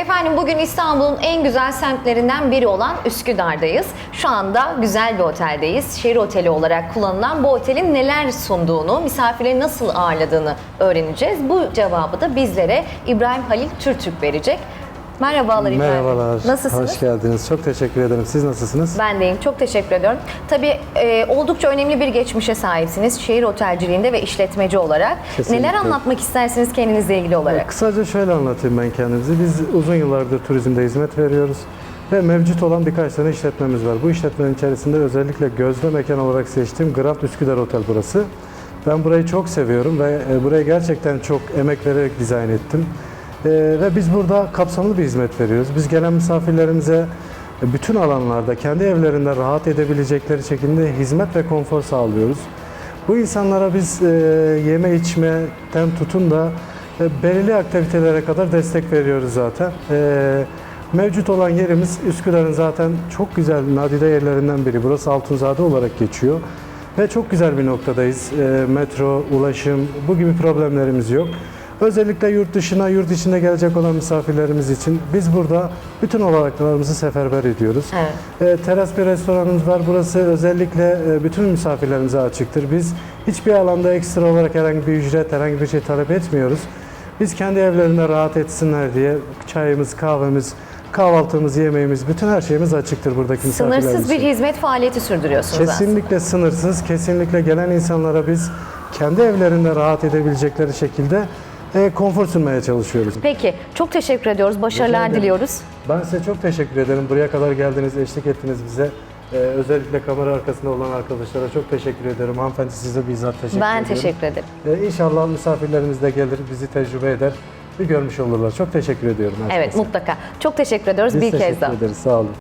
Efendim bugün İstanbul'un en güzel semtlerinden biri olan Üsküdar'dayız. Şu anda güzel bir oteldeyiz. Şehir oteli olarak kullanılan bu otelin neler sunduğunu, misafirleri nasıl ağırladığını öğreneceğiz. Bu cevabı da bizlere İbrahim Halil Türtürk verecek. Merhabalar İbrahim. Merhabalar. Nasılsınız? Hoş geldiniz. Çok teşekkür ederim. Siz nasılsınız? Ben deyim. Çok teşekkür ediyorum. Tabii e, oldukça önemli bir geçmişe sahipsiniz. Şehir otelciliğinde ve işletmeci olarak. Kesinlikle. Neler anlatmak istersiniz kendinizle ilgili olarak? Kısaca şöyle anlatayım ben kendimizi. Biz uzun yıllardır turizmde hizmet veriyoruz. Ve mevcut olan birkaç tane işletmemiz var. Bu işletmenin içerisinde özellikle gözde mekan olarak seçtiğim Grand Üsküdar Otel burası. Ben burayı çok seviyorum ve e, burayı gerçekten çok emek vererek dizayn ettim. E, Ve biz burada kapsamlı bir hizmet veriyoruz. Biz gelen misafirlerimize bütün alanlarda kendi evlerinde rahat edebilecekleri şekilde hizmet ve konfor sağlıyoruz. Bu insanlara biz e, yeme içmeden tutun da e, belirli aktivitelere kadar destek veriyoruz zaten. E, mevcut olan yerimiz Üsküdar'ın zaten çok güzel nadide yerlerinden biri. Burası Altunzade olarak geçiyor. Ve çok güzel bir noktadayız. E, metro, ulaşım, bu gibi problemlerimiz yok. Özellikle yurt dışına, yurt içinde gelecek olan misafirlerimiz için biz burada bütün olanaklarımızı seferber ediyoruz. Evet. E, teras bir restoranımız var. Burası özellikle e, bütün misafirlerimize açıktır. Biz hiçbir alanda ekstra olarak herhangi bir ücret, herhangi bir şey talep etmiyoruz. Biz kendi evlerinde rahat etsinler diye çayımız, kahvemiz, kahvaltımız, yemeğimiz, bütün her şeyimiz açıktır buradaki misafirlerimiz Sınırsız bir için. hizmet faaliyeti sürdürüyorsunuz. Kesinlikle sınırsız, kesinlikle gelen insanlara biz kendi evlerinde rahat edebilecekleri şekilde e, konfor sunmaya çalışıyoruz. Peki, çok teşekkür ediyoruz. Başarılar ederim. diliyoruz. Ben size çok teşekkür ederim. Buraya kadar geldiniz, eşlik ettiniz bize. Ee, özellikle kamera arkasında olan arkadaşlara çok teşekkür ederim. Hanımefendi size bizzat teşekkür Ben ediyorum. teşekkür ederim. Ee, inşallah misafirlerimiz de gelir, bizi tecrübe eder, bir görmüş olurlar. Çok teşekkür ediyorum. Evet, herkese. mutlaka. Çok teşekkür ediyoruz Biz bir teşekkür kez daha. ederiz. Sağ olun.